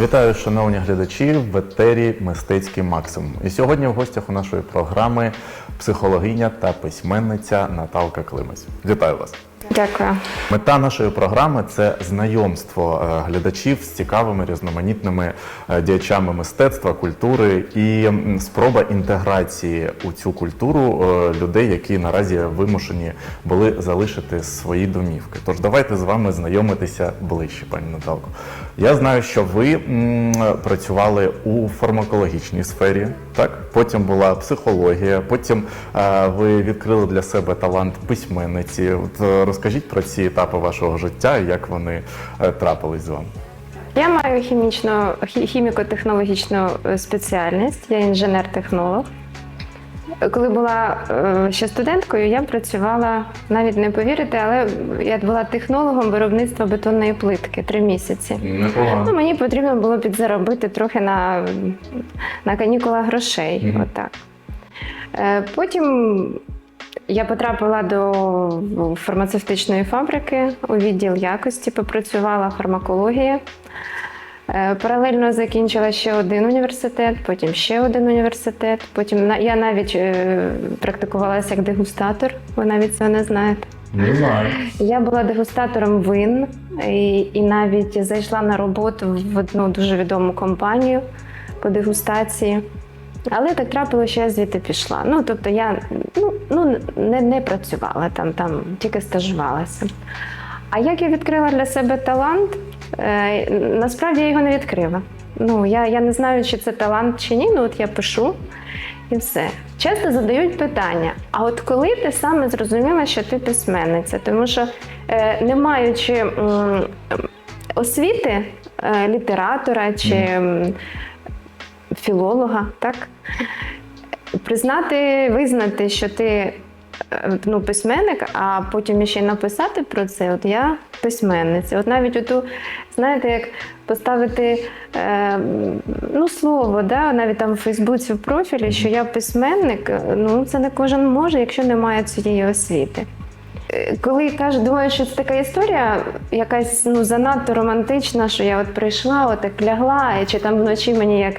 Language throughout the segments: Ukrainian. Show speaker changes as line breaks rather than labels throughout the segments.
Вітаю, шановні глядачі в етері Мистецький максимум. І сьогодні в гостях у нашої програми психологиня та письменниця Наталка Климець. Вітаю вас!
Дякую.
Мета нашої програми це знайомство е, глядачів з цікавими різноманітними е, діячами мистецтва, культури і спроба інтеграції у цю культуру е, людей, які наразі вимушені були залишити свої домівки. Тож давайте з вами знайомитися ближче, пані Наталко. Я знаю, що ви працювали у фармакологічній сфері, так потім була психологія, потім ви відкрили для себе талант письменниці. От розкажіть про ці етапи вашого життя, і як вони е, трапились з вами.
Я маю хімічну хіміко-технологічну е, спеціальність, я інженер-технолог. Коли була е, ще студенткою, я працювала, навіть не повірите, але я була технологом виробництва бетонної плитки три місяці. Ну, мені потрібно було підзаробити трохи на, на канікулах грошей.
Мгм.
Отак. Е, Потім я потрапила до фармацевтичної фабрики у відділ якості, попрацювала фармакологія. Е, Паралельно закінчила ще один університет, потім ще один університет. Потім я навіть е, практикувалася як дегустатор, ви навіть цього не знаєте.
Не знаю.
Я була дегустатором вин і, і навіть зайшла на роботу в одну дуже відому компанію по дегустації. Але так трапилося, що я звідти пішла. Ну, тобто я ну, ну, не, не працювала там, там, тільки стажувалася. А як я відкрила для себе талант, е, насправді я його не відкрила. Ну, я, я не знаю, чи це талант чи ні, ну от я пишу і все. Часто задають питання: а от коли ти саме зрозуміла, що ти письменниця? Тому що е, не маючи м, освіти е, літератора чи м, філолога, так? Признати, визнати, що ти е, ну, письменник, а потім ще й написати про це. От я письменниця. От навіть оту, знаєте, як поставити е, ну, слово, да, навіть там в Фейсбуці в профілі, що я письменник, е, ну це не кожен може, якщо немає цієї освіти. Коли кажу, думаю, що це така історія, якась ну занадто романтична, що я от прийшла, отак лягла, чи там вночі мені як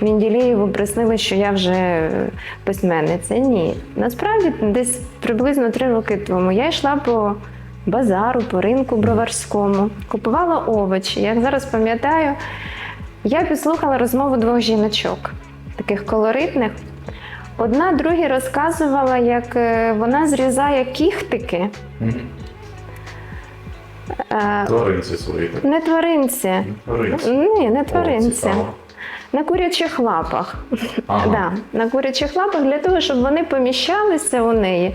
Мінділеєву приснили, що я вже письменниця. Ні. Насправді десь приблизно три роки тому я йшла по базару, по ринку броварському, купувала овочі. Як зараз пам'ятаю, я підслухала розмову двох жіночок, таких колоритних. Одна другій розказувала, як е, вона зрізає кіхтики. Е,
Тваринці свої.
Не тваринці.
Тваринці.
Ні, не тваринці.
цікаво.
На курячих лапах.
Ага.
Да, на курячих лапах для того, щоб вони поміщалися у неї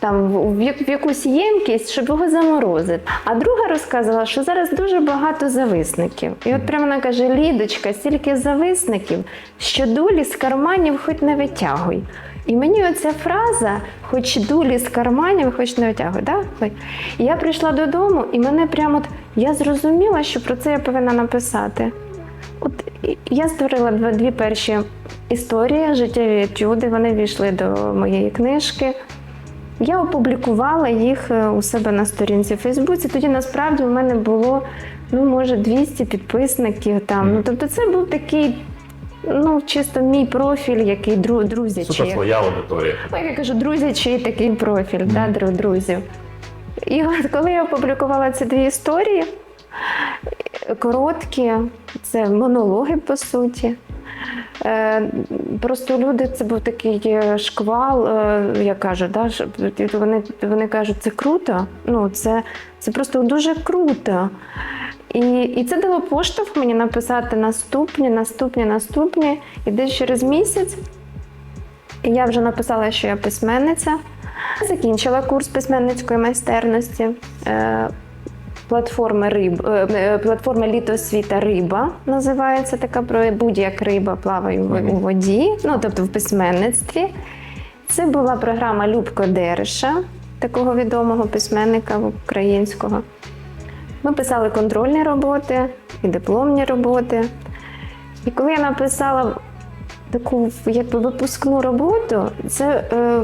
там в, в якусь ємкість, щоб його заморозити. А друга розказувала, що зараз дуже багато зависників. І от прямо вона каже: Лідочка, стільки зависників, що дулі з карманів хоч не витягуй. І мені оця фраза, хоч дулі з карманів, хоч не витягуй. Да? І я прийшла додому, і мене прямо от, я зрозуміла, що про це я повинна написати. Я створила дві перші історії, життєві етюди. Вони війшли до моєї книжки. Я опублікувала їх е, у себе на сторінці в Фейсбуці. Тоді насправді у мене було ну, може 200 підписників там. Ну тобто, це був такий, ну чисто мій профіль, який дру, друзячий.
Суто своя аудиторія.
Ну, я кажу, друзячий такий профіль, да, друзів. І от коли я опублікувала ці дві історії, короткі, це монологи по суті. Е, Просто люди, це був такий е, шквал, е, я кажу, да, вони, вони кажуть, це круто. Ну, це, це просто дуже круто. І, і це дало поштовх мені написати наступні, наступні, наступні. І десь через місяць я вже написала, що я письменниця. Закінчила курс письменницької майстерності. Платформи риб, е, е, літосвіта Риба називається така про будь-як риба плаває у воді, ну тобто в письменництві. Це була програма Любко Дереша, такого відомого письменника українського. Ми писали контрольні роботи і дипломні роботи. І коли я написала таку якби випускну роботу, це е,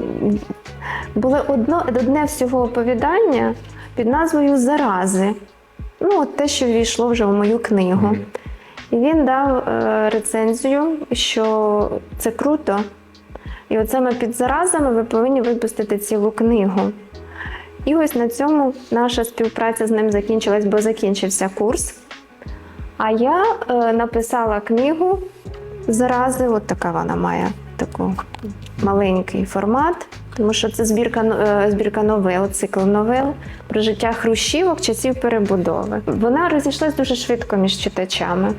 було одно, одне всього оповідання під назвою Зарази. Ну, от те, що війшло вже в мою книгу. І він дав е, рецензію, що це круто. І от саме під заразами ви повинні випустити цілу книгу. І ось на цьому наша співпраця з ним закінчилась, бо закінчився курс. А я е, написала книгу зарази, от така вона має таку маленький формат, тому що це збірка, е, збірка новел, цикл новел про життя хрущівок часів перебудови. Вона розійшлась дуже швидко між читачами.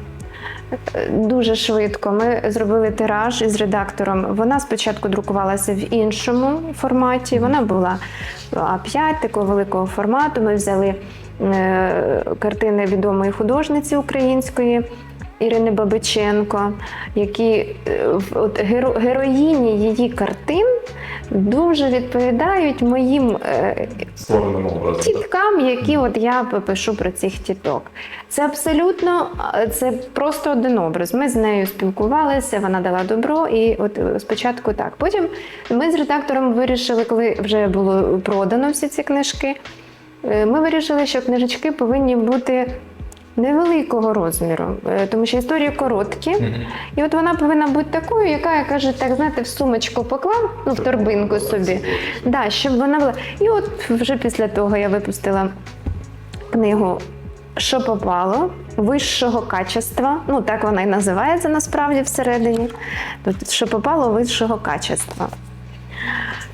Дуже швидко ми зробили тираж із редактором. Вона спочатку друкувалася в іншому форматі. Вона була А5 такого великого формату. Ми взяли е, картини відомої художниці української. Ірини Бабиченко, які е, от, геро, героїні її картин дуже відповідають моїм е, тіткам, які от я пишу про цих тіток. Це абсолютно це просто один образ. Ми з нею спілкувалися, вона дала добро, і от е, спочатку так. Потім ми з редактором вирішили, коли вже було продано всі ці книжки. е, Ми вирішили, що книжечки повинні бути невеликого розміру, е, тому що історії короткі. І от вона повинна бути такою, яка, я кажу, так знаєте, в сумочку поклав, ну в торбинку собі. Да, щоб вона була. І от вже після того я випустила книгу Що попало вищого качества. Ну, так вона і називається насправді всередині. Тут що попало вищого качества.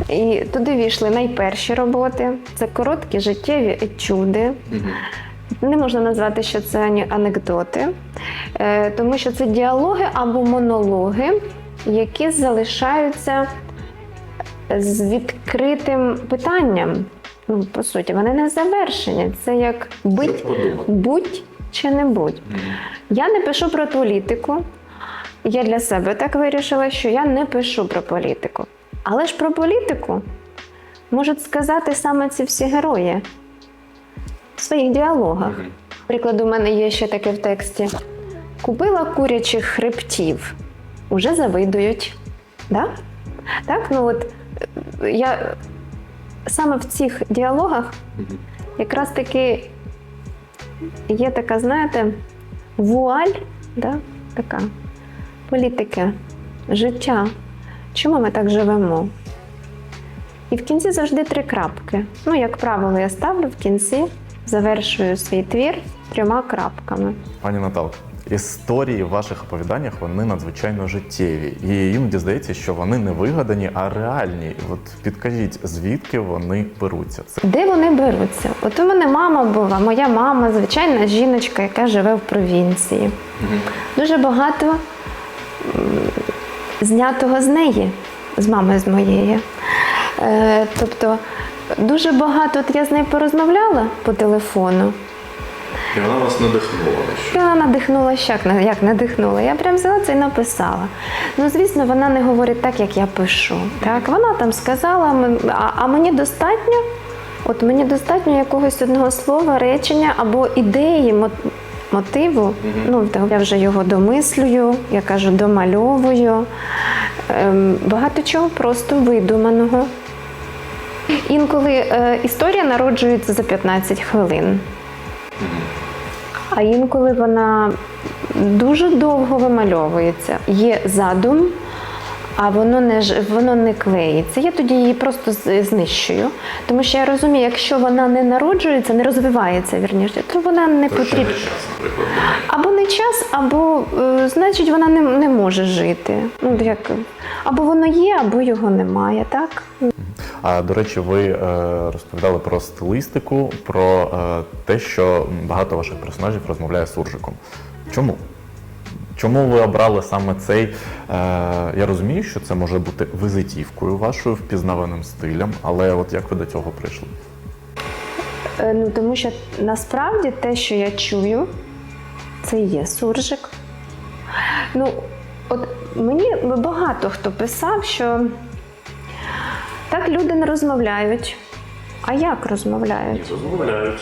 І туди війшли найперші роботи. Це короткі життєві етюди. Не можна назвати, що це ані анекдоти, е, тому що це діалоги або монологи, які залишаються з відкритим питанням. Ну, по суті, вони не завершені. Це як будь, будь чи не будь. Я не пишу про політику. Я для себе так вирішила, що я не пишу про політику. Але ж про політику можуть сказати саме ці всі герої в своїх діалогах. Приклад, у мене є ще таке в тексті: купила курячих хребтів, уже завидують. Да? Так, ну от я саме в цих діалогах якраз таки є така, знаєте, вуаль, да? така політики, життя. Чому ми так живемо? І в кінці завжди три крапки. Ну, як правило, я ставлю в кінці, завершую свій твір трьома крапками.
Пані Наталко, історії в ваших оповіданнях вони надзвичайно життєві. І іноді здається, що вони не вигадані, а реальні. От підкажіть, звідки вони беруться? Це
Де вони беруться? От у мене мама була, моя мама, звичайна жіночка, яка живе в провінції. Дуже багато знятого з неї, з мами з моєї. Е, тобто дуже багато, от я з нею порозмовляла по телефону.
і вона вас надихнула.
І вона надихнула як, як надихнула. Я прям взяла це і написала. Ну, звісно, вона не говорить так, як я пишу. Так, вона там сказала, а, мені достатньо, от мені достатньо якогось одного слова, речення або ідеї, мо- мотиву. Ну, так, я вже його домислюю, я кажу, домальовую. Ем, багато чого просто видуманого. Інколи е, історія народжується за 15 хвилин. А інколи вона дуже довго вимальовується. Є задум, а воно не ж- воно не клеїться. Я тоді її просто знищую. Тому що я розумію, якщо вона не народжується, не розвивається, вірніше, то вона не потрібна. Час, або е, значить вона не, не може жити. Ну, як, або воно є, або його немає, так?
А до речі, ви е, розповідали про стилістику, про е, те, що багато ваших персонажів розмовляє з суржиком. Чому? Чому ви обрали саме цей? Е, я розумію, що це може бути визитівкою вашою впізнаваним стилем, але от як ви до цього прийшли?
Ну, тому що насправді те, що я чую, це і є суржик. Ну, от мені багато хто писав, що так люди не розмовляють. А як розмовляють?
Розмовляють.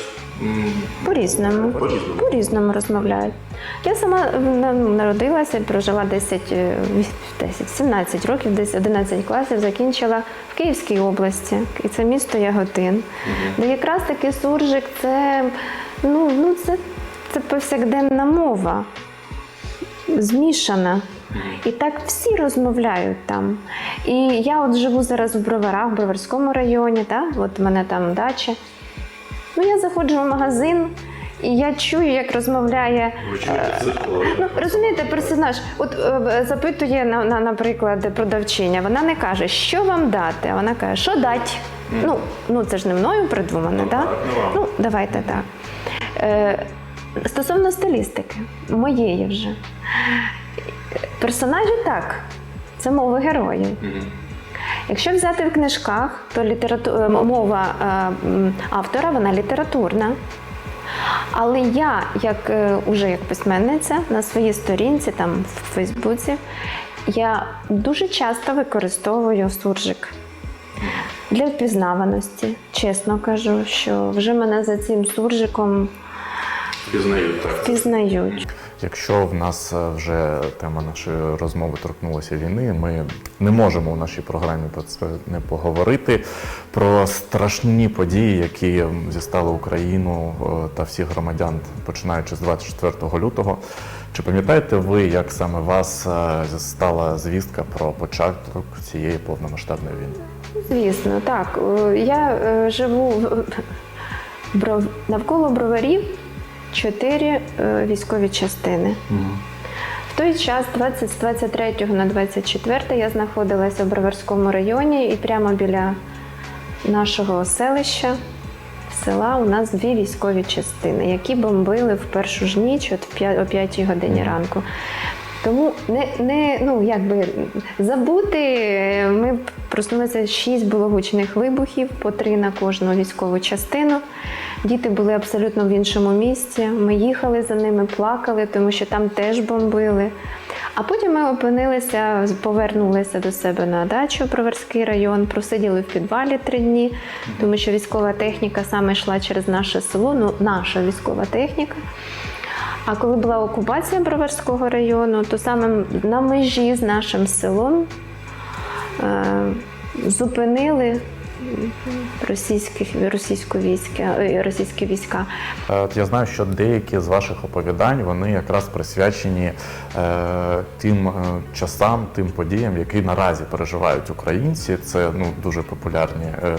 По-різному.
По-різному.
По-різному розмовляють. Я сама народилася і прожила 10, е, 10, 17 років, десь 11 класів, закінчила в Київській області. І це місто Яготин. Де якраз таки суржик це, ну, ну, це, це повсякденна мова. змішана. І так всі розмовляють там. І я от живу зараз в Броварах, в Броварському районі, та? от в мене там дача. Ну, я заходжу в магазин, і я чую, як розмовляє. Ну, розумієте, персонаж, от е, запитує, на, на, наприклад, продавчиня, вона не каже, що вам дати, а вона каже, що дать. Ну, ну це ж не мною придумане, так? Ну, давайте так. Е, стосовно стилістики, моєї вже. Персонажі так, це мови героїв. Якщо взяти в книжках, то літерату... е, мова е, автора вона літературна. Але я, як е, уже як письменниця, на своїй сторінці, там в Фейсбуці, я дуже часто використовую суржик для впізнаваності. Чесно кажу, що вже мене за цим суржиком
Пізнають так.
впізнають.
Якщо в нас е, вже тема нашої розмови торкнулася війни, ми не можемо у нашій програмі про це не поговорити про страшні події, які зістали Україну е, та всіх громадян, починаючи з 24 лютого. Чи пам'ятаєте ви, як саме вас е, зістала звістка про початок цієї повномасштабної війни?
Звісно, так. Я живу навколо броварів чотири е, військові частини. В той час, 20, з 23 на 24, я знаходилася в Броварському районі і прямо біля нашого селища, села, у нас дві військові частини, які бомбили в першу ж ніч, от о 5 годині ранку. Тому не, не ну якби забути. Ми проснулися шість було гучних вибухів, по три на кожну військову частину. Діти були абсолютно в іншому місці. Ми їхали за ними, плакали, тому що там теж бомбили. А потім ми опинилися, повернулися до себе на дачу Броварський район, просиділи в підвалі три дні, тому що військова техніка саме йшла через наше село, ну наша військова техніка. А коли була окупація Броварського району, то саме на межі з нашим селом е, зупинили російських, російську війська, російські війська.
Е, От я знаю, що деякі з ваших оповідань вони якраз присвячені е, тим е, часам, тим подіям, які наразі переживають українці. Це ну дуже популярні е,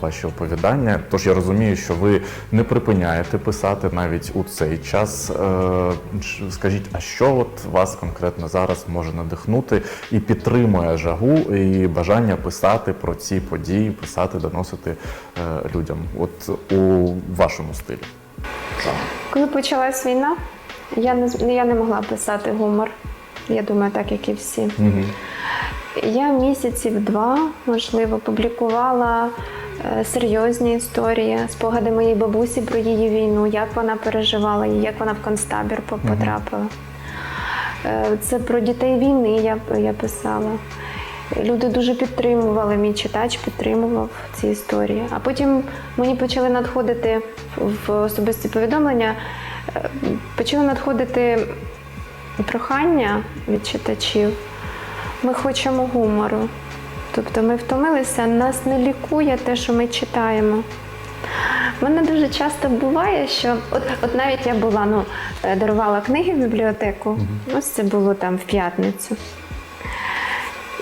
ваші оповідання. Тож я розумію, що ви не припиняєте писати навіть у цей час. Е, скажіть, а що от вас конкретно зараз може надихнути і підтримує жагу і бажання писати про ці події, писати, доносити е, людям? От у вашому стилі.
Коли почалась війна, я не, я не могла писати гумор. Я думаю, так як і всі.
Мгм.
Я місяців два, можливо, публікувала е, серйозні історії, спогади моєї бабусі про її війну, як вона переживала її, як вона в концтабір по- потрапила. Е, Це про дітей війни я, я писала. Люди дуже підтримували, мій читач підтримував ці історії. А потім мені почали надходити в особисті повідомлення, е, почали надходити прохання від читачів. Ми хочемо гумору. Тобто ми втомилися, нас не лікує те, що ми читаємо. У мене дуже часто буває, що от, от навіть я була, ну, е, дарувала книги в бібліотеку, ось це було там в п'ятницю.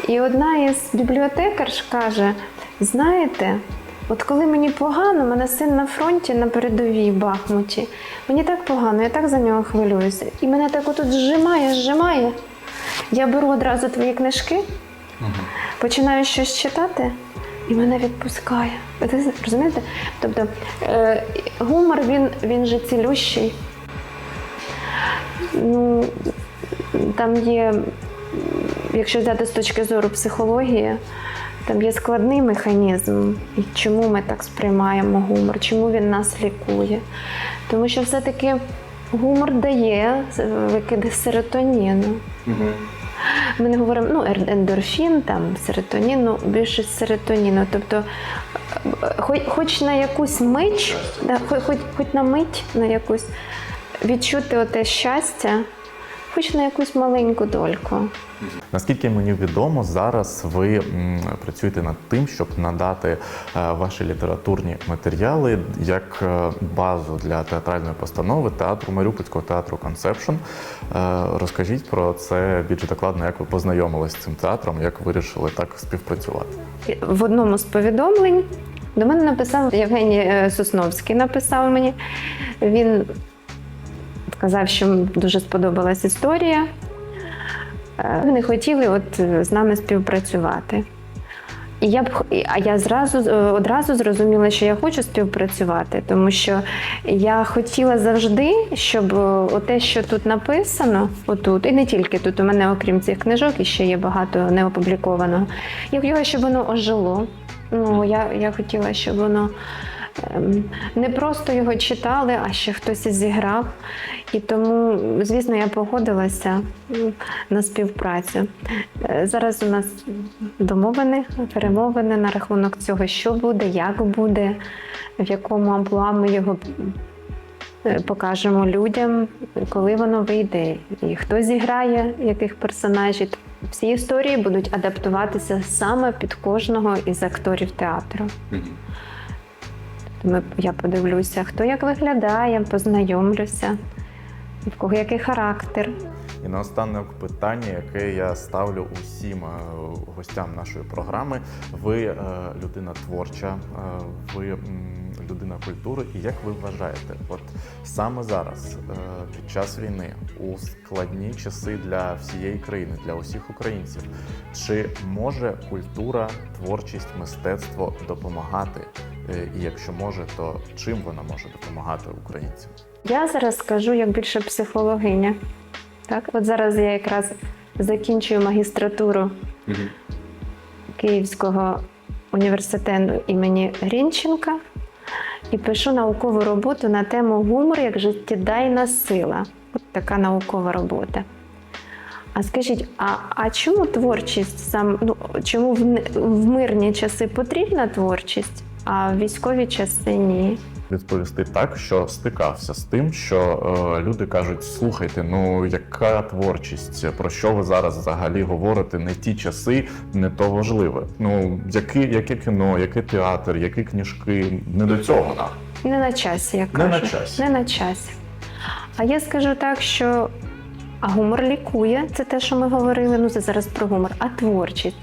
І одна із бібліотекарш каже: знаєте, от коли мені погано, мене син на фронті на передовій Бахмуті. Мені так погано, я так за нього хвилююся. І мене так отут зжимає, зжимає. Я беру одразу твої книжки, починаю щось читати, і мене відпускає. Ви розумієте? Тобто е, гумор він, він же цілющий. Ну, там є, якщо взяти з точки зору психології, там є складний механізм, і чому ми так сприймаємо гумор, чому він нас лікує. Тому що все-таки гумор дає викиди серотоніну. Ми не говоримо ну, ендорфін, там, серотонін, ну, більше серотоніну. Тобто, е, хоч, хоч на якусь мить, да, хоч, хоч на мить на якусь відчути оте щастя хоч на якусь маленьку дольку.
Наскільки мені відомо, зараз ви працюєте над тим, щоб надати е, ваші літературні матеріали як е, базу для театральної постанови театру Маріупольського театру Концепшн. Розкажіть про це більш докладно, як ви познайомились з цим театром, як вирішили так співпрацювати.
В одному з повідомлень до мене написав Євгеній е, Сосновський. Написав мені. Він сказав, що йому дуже сподобалась історія. Е, Вони хотіли от е, з нами співпрацювати. І я б а я зразу е, одразу зрозуміла, що я хочу співпрацювати, тому що я хотіла завжди, щоб те, що тут написано, отут, і не тільки тут, у мене, окрім цих книжок, іще є багато неопублікованого. Я хотіла, щоб воно ожило. Ну, я, я хотіла, щоб воно не просто його читали, а ще хтось зіграв. І тому, звісно, я погодилася на співпрацю. Е, Зараз у нас домовини, перемовини на рахунок цього, що буде, як буде, в якому амплуа ми його е, покажемо людям, коли воно вийде, і хто зіграє яких персонажів. Всі історії будуть адаптуватися саме під кожного із акторів театру. Ми, я подивлюся, хто як виглядає, познайомлюся, в кого який характер.
І наостанок питання, яке я ставлю усім е, гостям нашої програми. Ви е, людина творча, е, ви людина культури. І як ви вважаєте, от саме зараз, під час війни, у складні часи для всієї країни, для усіх українців, чи може культура, творчість, мистецтво допомагати? І якщо може, то чим вона може допомагати українцям?
Я зараз скажу як більше психологиня. Так, от зараз я якраз закінчую магістратуру Київського університету імені Грінченка і пишу наукову роботу на тему гумор як життєдайна сила. От така наукова робота. А скажіть, а, а чому творчість сам ну чому в, в мирні часи потрібна творчість, а в військові часи ні?
Відповісти так, що стикався з тим, що е, люди кажуть: слухайте, ну яка творчість, про що ви зараз взагалі говорите? Не ті часи, не то важливе. Ну які, яке кіно, який театр, які книжки, не до цього нам.
Не на часі, як
Не на
кажуть.
часі.
Не на часі. А я скажу так, що а гумор лікує, це те, що ми говорили. Ну, це зараз про гумор, а творчість.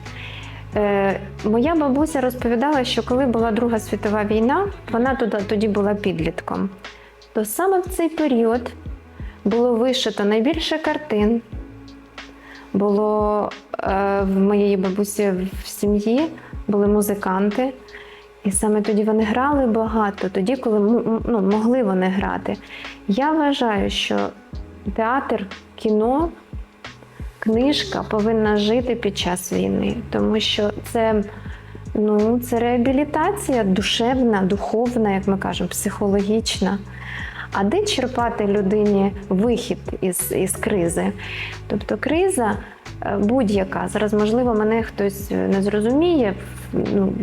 Е, моя бабуся розповідала, що коли була Друга світова війна, вона тоді була підлітком. То саме в цей період було вишито найбільше картин. Було е, в моєї бабусі в сім'ї були музиканти. І саме тоді вони грали багато, тоді, коли ну, могли вони грати. Я вважаю, що театр, кіно, книжка повинна жити під час війни, тому що це, ну, це реабілітація душевна, духовна, як ми кажемо, психологічна. А де черпати людині вихід із, із кризи? Тобто криза е, будь-яка. Зараз, можливо, мене хтось не зрозуміє. Ну,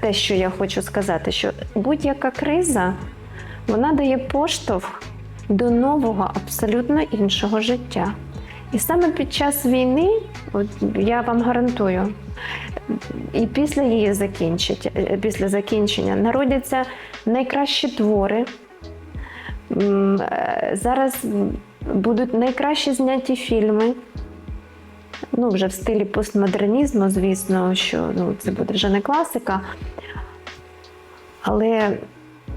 те, що я хочу сказати, що будь-яка криза вона дає поштовх до нового, абсолютно іншого життя. І саме під час війни, от я вам гарантую, і після її закінчить, е, після закінчення народяться найкращі твори. Е, Зараз будуть найкращі зняті фільми. Ну, вже в стилі постмодернізму, звісно, що ну, це буде вже не класика. Але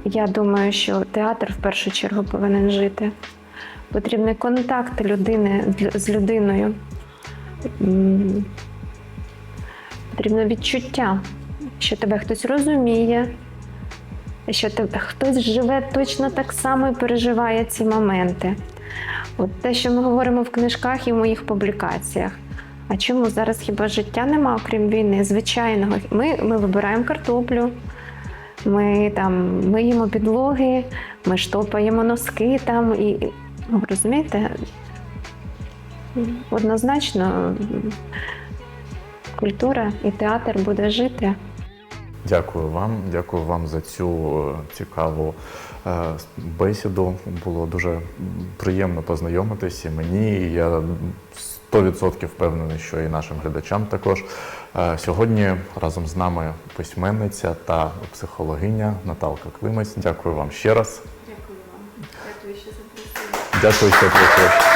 я думаю, що театр в першу чергу повинен жити. Потрібний контакт людини з- людиною. Потрібно відчуття, що тебе хтось розуміє, що тебе хтось живе точно так само і переживає ці моменти. От те, що ми говоримо в книжках і в моїх публікаціях. А чому зараз хіба життя нема, окрім війни? Звичайного. Ми, ми вибираємо картоплю, ми там миємо підлоги, ми штопаємо носки там і ну, розумієте, однозначно культура і театр буде жити.
Дякую вам, дякую вам за цю е, цікаву е, бесіду. Було дуже приємно познайомитися. Мені і я 100% впевнений, що і нашим глядачам також. Е, Сьогодні разом з нами письменниця та психологиня Наталка Климець. Дякую вам ще раз. Дякую, що прийшли.